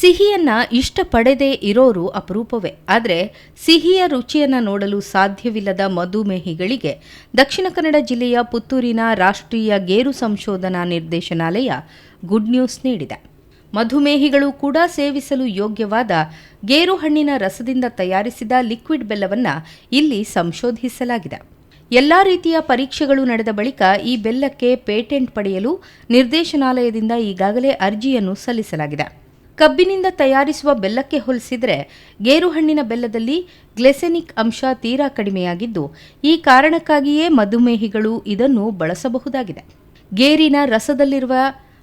ಸಿಹಿಯನ್ನ ಇಷ್ಟಪಡದೇ ಇರೋರು ಅಪರೂಪವೇ. ಆದರೆ ಸಿಹಿಯ ರುಚಿಯನ್ನ ನೋಡಲು ಸಾಧ್ಯವಿಲ್ಲದ ಮಧುಮೇಹಿಗಳಿಗೆ ದಕ್ಷಿಣ ಕನ್ನಡ ಜಿಲ್ಲೆಯ ಪುತ್ತೂರಿನ ರಾಷ್ಟ್ರೀಯ ಗೇರು ಸಂಶೋಧನಾ ನಿರ್ದೇಶನಾಲಯ ಗುಡ್ ನ್ಯೂಸ್ ನೀಡಿದೆ. ಮಧುಮೇಹಿಗಳು ಕೂಡ ಸೇವಿಸಲು ಯೋಗ್ಯವಾದ ಗೇರು ಹಣ್ಣಿನ ರಸದಿಂದ ತಯಾರಿಸಿದ ಲಿಕ್ವಿಡ್ ಬೆಲ್ಲವನ್ನು ಇಲ್ಲಿ ಸಂಶೋಧಿಸಲಾಗಿದೆ. ಎಲ್ಲಾ ರೀತಿಯ ಪರೀಕ್ಷೆಗಳು ನಡೆದ ಬಳಿಕ ಈ ಬೆಲ್ಲಕ್ಕೆ ಪೇಟೆಂಟ್ ಪಡೆಯಲು ನಿರ್ದೇಶನಾಲಯದಿಂದ ಈಗಾಗಲೇ ಅರ್ಜಿಯನ್ನು ಸಲ್ಲಿಸಲಾಗಿದೆ. ಕಬ್ಬಿನಿಂದ ತಯಾರಿಸುವ ಬೆಲ್ಲಕ್ಕೆ ಹೋಲಿಸಿದರೆ ಗೇರುಹಣ್ಣಿನ ಬೆಲ್ಲದಲ್ಲಿ ಗ್ಲೆಸೆನಿಕ್ ಅಂಶ ತೀರಾ ಕಡಿಮೆಯಾಗಿದ್ದು, ಈ ಕಾರಣಕ್ಕಾಗಿಯೇ ಮಧುಮೇಹಿಗಳು ಇದನ್ನು ಬಳಸಬಹುದಾಗಿದೆ. ಗೇರಿನ ರಸದಲ್ಲಿರುವ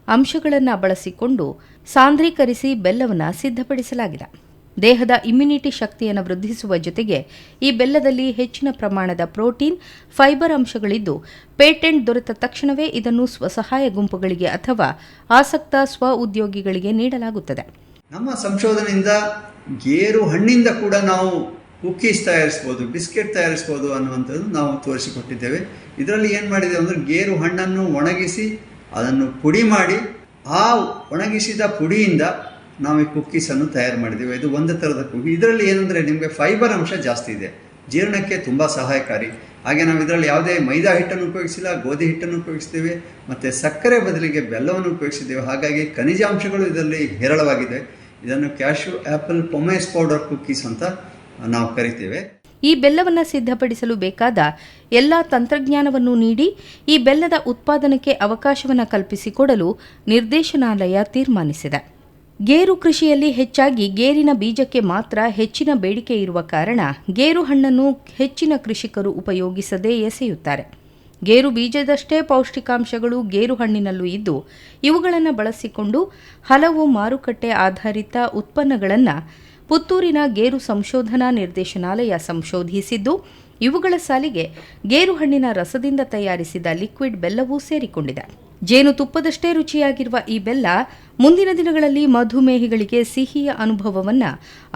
ಅಂಶಗಳನ್ನು ಬಳಸಿಕೊಂಡು ಸಾಂದ್ರೀಕರಿಸಿ ಬೆಲ್ಲವನ್ನು ಸಿದ್ಧಪಡಿಸಲಾಗಿದೆ. ದೇಹದ ಇಮ್ಯುನಿಟಿ ಶಕ್ತಿಯನ್ನು ವೃದ್ಧಿಸುವ ಜೊತೆಗೆ ಈ ಬೆಲ್ಲದಲ್ಲಿ ಹೆಚ್ಚಿನ ಪ್ರಮಾಣದ ಪ್ರೋಟೀನ್ ಫೈಬರ್ ಅಂಶಗಳಿದ್ದು, ಪೇಟೆಂಟ್ ದೊರೆತ ತಕ್ಷಣವೇ ಇದನ್ನು ಸ್ವಸಹಾಯ ಗುಂಪುಗಳಿಗೆ ಅಥವಾ ಆಸಕ್ತ ಸ್ವ ಉದ್ಯೋಗಿಗಳಿಗೆ ನೀಡಲಾಗುತ್ತದೆ. ನಮ್ಮ ಸಂಶೋಧನೆಯಿಂದ ಗೇರು ಹಣ್ಣಿಂದ ಕೂಡ ನಾವು ಕುಕ್ಕೀಸ್ ತಯಾರಿಸ್ಬೋದು ಬಿಸ್ಕೆಟ್ ತಯಾರಿಸ್ಬೋದು ಅನ್ನುವಂಥದ್ದು ನಾವು ತೋರಿಸಿಕೊಟ್ಟಿದ್ದೇವೆ. ಇದರಲ್ಲಿ ಏನು ಮಾಡಿದ್ದೇವೆ ಅಂದರೆ ಗೇರು ಹಣ್ಣನ್ನು ಒಣಗಿಸಿ, ಅದನ್ನು ಪುಡಿ ಮಾಡಿ, ಆ ಒಣಗಿಸಿದ ಪುಡಿಯಿಂದ ನಾವು ಈ ಕುಕ್ಕೀಸನ್ನು ತಯಾರು ಮಾಡಿದ್ದೇವೆ. ಇದು ಒಂದು ಥರದ ಕುಕ್ಕಿ ಇದರಲ್ಲಿ ಏನಂದರೆ ನಿಮಗೆ ಫೈಬರ್ ಅಂಶ ಜಾಸ್ತಿ ಇದೆ. ಜೀರ್ಣಕ್ಕೆ ತುಂಬ ಸಹಾಯಕಾರಿ. ಹಾಗೆ ನಾವು ಇದರಲ್ಲಿ ಯಾವುದೇ ಮೈದಾ ಹಿಟ್ಟನ್ನು ಉಪಯೋಗಿಸಿಲ್ಲ, ಗೋಧಿ ಹಿಟ್ಟನ್ನು ಉಪಯೋಗಿಸ್ತೇವೆ, ಮತ್ತು ಸಕ್ಕರೆ ಬದಲಿಗೆ ಬೆಲ್ಲವನ್ನು ಉಪಯೋಗಿಸಿದ್ದೇವೆ. ಹಾಗಾಗಿ ಖನಿಜಾಂಶಗಳು ಇದರಲ್ಲಿ ಹೇರಳವಾಗಿದೆ ಇದನ್ನು cashew apple pomace powder cookies ಅಂತ ನಾವು ಕರಿತೇವೆ. ಈ ಬೆಲ್ಲವನ್ನು ಸಿದ್ಧಪಡಿಸಲು ಬೇಕಾದ ಎಲ್ಲ ತಂತ್ರಜ್ಞಾನವನ್ನು ನೀಡಿ, ಈ ಬೆಲ್ಲದ ಉತ್ಪಾದನೆಗೆ ಅವಕಾಶವನ್ನು ಕಲ್ಪಿಸಿಕೊಡಲು ನಿರ್ದೇಶನಾಲಯ ತೀರ್ಮಾನಿಸಿದೆ. ಗೇರು ಕೃಷಿಯಲ್ಲಿ ಹೆಚ್ಚಾಗಿ ಗೇರಿನ ಬೀಜಕ್ಕೆ ಮಾತ್ರ ಹೆಚ್ಚಿನ ಬೇಡಿಕೆ ಇರುವ ಕಾರಣ ಗೇರು ಹಣ್ಣನ್ನು ಹೆಚ್ಚಿನ ಕೃಷಿಕರು ಉಪಯೋಗಿಸದೇ ಎಸೆಯುತ್ತಾರೆ. ಗೇರು ಬೀಜದಷ್ಟೇ ಪೌಷ್ಟಿಕಾಂಶಗಳು ಗೇರು ಹಣ್ಣಿನಲ್ಲೂ ಇದ್ದು, ಇವುಗಳನ್ನು ಬಳಸಿಕೊಂಡು ಹಲವು ಮಾರುಕಟ್ಟೆ ಆಧಾರಿತ ಉತ್ಪನ್ನಗಳನ್ನು ಪುತ್ತೂರಿನ ಗೇರು ಸಂಶೋಧನಾ ನಿರ್ದೇಶನಾಲಯ ಸಂಶೋಧಿಸಿದ್ದು, ಇವುಗಳ ಸಾಲಿಗೆ ಗೇರು ಹಣ್ಣಿನ ರಸದಿಂದ ತಯಾರಿಸಿದ ಲಿಕ್ವಿಡ್ ಬೆಲ್ಲವೂ ಸೇರಿಕೊಂಡಿದೆ. ಜೇನುತುಪ್ಪದಷ್ಟೇ ರುಚಿಯಾಗಿರುವ ಈ ಬೆಲ್ಲ ಮುಂದಿನ ದಿನಗಳಲ್ಲಿ ಮಧುಮೇಹಿಗಳಿಗೆ ಸಿಹಿಯ ಅನುಭವವನ್ನು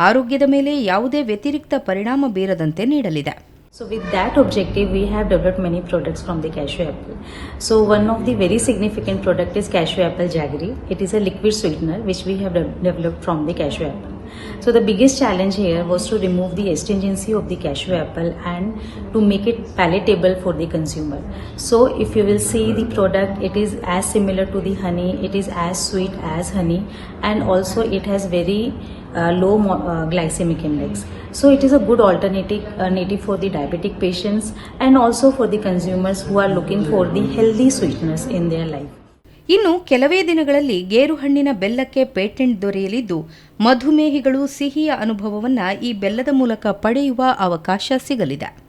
ಆರೋಗ್ಯದ ಮೇಲೆ ಯಾವುದೇ ವ್ಯತಿರಿಕ್ತ ಪರಿಣಾಮ ಬೀರದಂತೆ ನೀಡಲಿದೆ So with that objective, we have developed many products from the cashew apple. So one of the very significant product is cashew apple jaggery. It is a liquid sweetener which we have de- developed from the cashew apple. So the biggest challenge here was to remove the astringency of the cashew apple and to make it palatable for the consumer. So if you will see the product, it is as similar to the honey, it is as sweet as honey and also it has very uh, low uh, glycemic index. So it is a good alternative uh, native for the diabetic patients and also for the consumers who are looking for the healthy sweetness in their life. ಇನ್ನು ಕೆಲವೇ ದಿನಗಳಲ್ಲಿ ಗೇರುಹಣ್ಣಿನ ಬೆಲ್ಲಕ್ಕೆ patent ದೊರೆಯಲಿದ್ದು, ಮಧುಮೇಹಿಗಳು ಸಿಹಿಯ ಅನುಭವವನ್ನು ಈ ಬೆಲ್ಲದ ಮೂಲಕ ಪಡೆಯುವ ಅವಕಾಶ ಸಿಗಲಿದೆ.